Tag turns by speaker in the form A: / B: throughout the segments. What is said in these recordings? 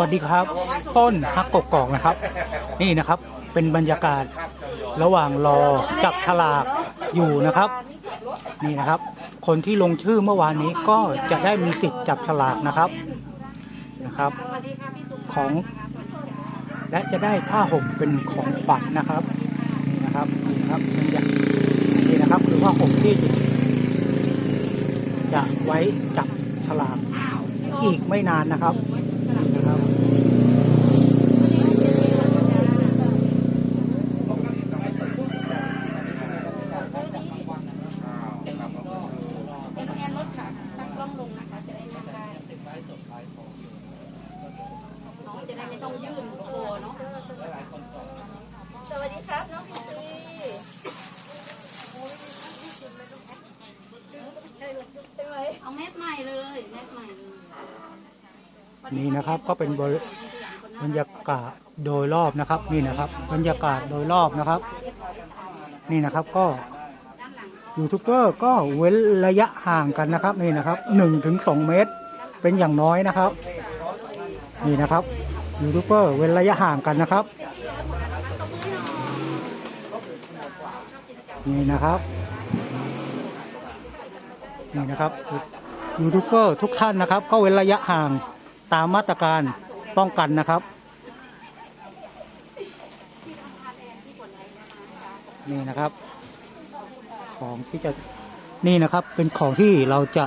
A: วัสดีครับ ต้นฮักกกอกนะครับ นี่นะครับ เป็นบรรยากาศระหว่างรอจับฉลากอยู่นะครับ นี่นะครับ คนที่ลงชื่อเมื่อวานนี้ก็จะได้มีสิทธิ์จับฉลากนะครับนะครับ ของ และจะได้ผ้าห่มเป็นของขวัญนะครับ นี่นะครับนี่นะครับนี่นะครับคือผ้าห่มที่จะไว้จับฉลากอีกไม่นานนะครับ
B: เดี๋ยวน้องแอนลดค่ะตั้งกล้องลงนะคะ จะได้จำได้น้องจะได้ไม่ ต้องยื่นโคเนาะสวัสดีครับ น้องพิตตี้เอาแมสใหม่เลยแมสใหม่เลย
A: นี่นะครับก็เป็นบริบรรยากาศโดยรอบนะครับนี่นะครับบรรยากาศโดยรอบนะครับ นี่นะครับก็ยูทูบเบอร์ก็เว้นระยะห่างกันนะครับนี่นะครับหนึ่งถึงสองเมตร เป็นอย่างน้อยนะครับ นี่นะครับ ยูทูบเบอร์เว้นระยะห่างกันนะครับ นี่นะครับนี่นะครับยูทูบเบอร์ทุกท่านนะครับ ก็เว้นระยะห่างตามมาตรการป้องกันนะครับ นี่นะครับ ของที่จะนี่นะครับเป็นของที่เราจะ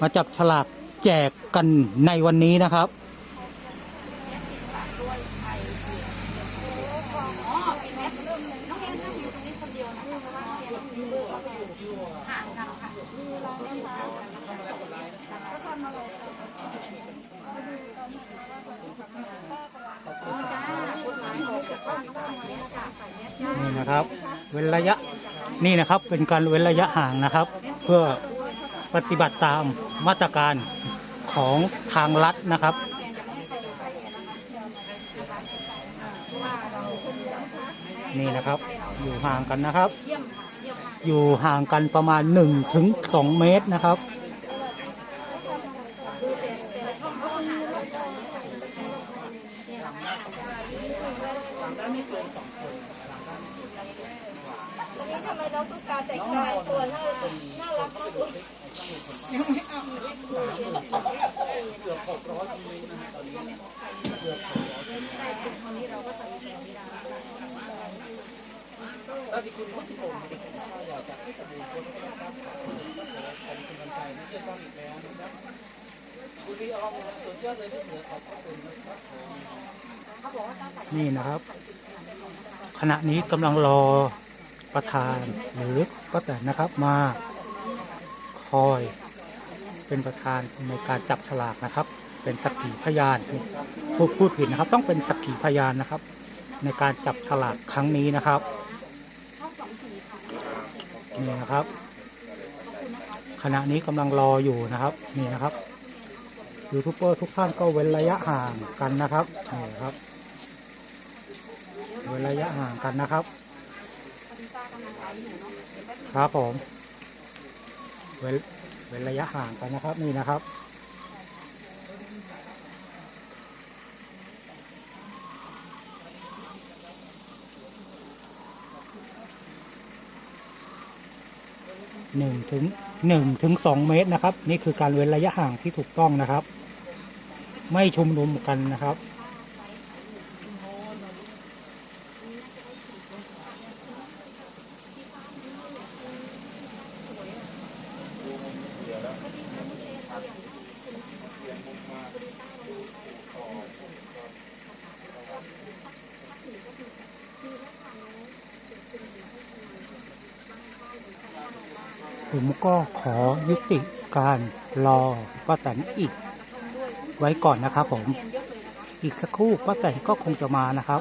A: มาจับฉลากแจกกันในวันนี้นะครับ
B: อ๋อเป็นแมสน้องแอนนั่งอยู่ตรงนี้คนเดียวนะคะเพราะว่าน้องแอนมีเบอร์ เขาไปอยู่ห่างกันค่ะมีเราเล่นะคะ
A: นี่นะครับ เว้นระยะนี่นะครับเป็นการเว้นระยะห่างนะครับ เพื่อปฏิบัติตามมาตรการของทางรัฐนะครับนี่นะครับ อยู่ห่างกันนะครับ อยู่ห่างกันประมาณ1ถึง2เมตรนะครับ
B: วันนี้ทำไมเราต้องการแต่งกายส่วนน่าน่ารักมากเลยยังไม่เอา นี่นะ
A: ครับ ขณะนี้กำลังรอประธานหรือป้าแตนนะครับมาคอยเป็นประธานในการจับฉลากนะครับ เป็นสักขีพยานพูดพูดผิดนะครับ ต้องเป็นสักขีพยานนะครับ ในการจับฉลากครั้งนี้นะครับ
B: ชอบสองสีค่ะ
A: นี่นะครับ ขณะนี้กำลังรออยู่นะครับ นี่นะครับยูทูบเบอร์ทุกท่านก็เว้นระยะห่างกันนะครับนี่ครับเว้นระยะห่างกันนะครับ
B: คุณป้ากำลังไลฟ์อยู่เนาะเดี๋ยวแป๊บนึง
A: ครับผมเว้นเว้นระยะห่างกันนะครับ นี่นะครับ หนึ่งถึงหนึ่งถึงสองเมตรนะครับ นี่คือการเว้นระยะห่างที่ถูกต้องนะครับ ไม่ชุมนุมกันนะครับ ผมก็ขอยุติการรอป้าแตนอีก ไว้ก่อนนะครับผม อีกสักครู่ป้าแตนก็คงจะมานะครับ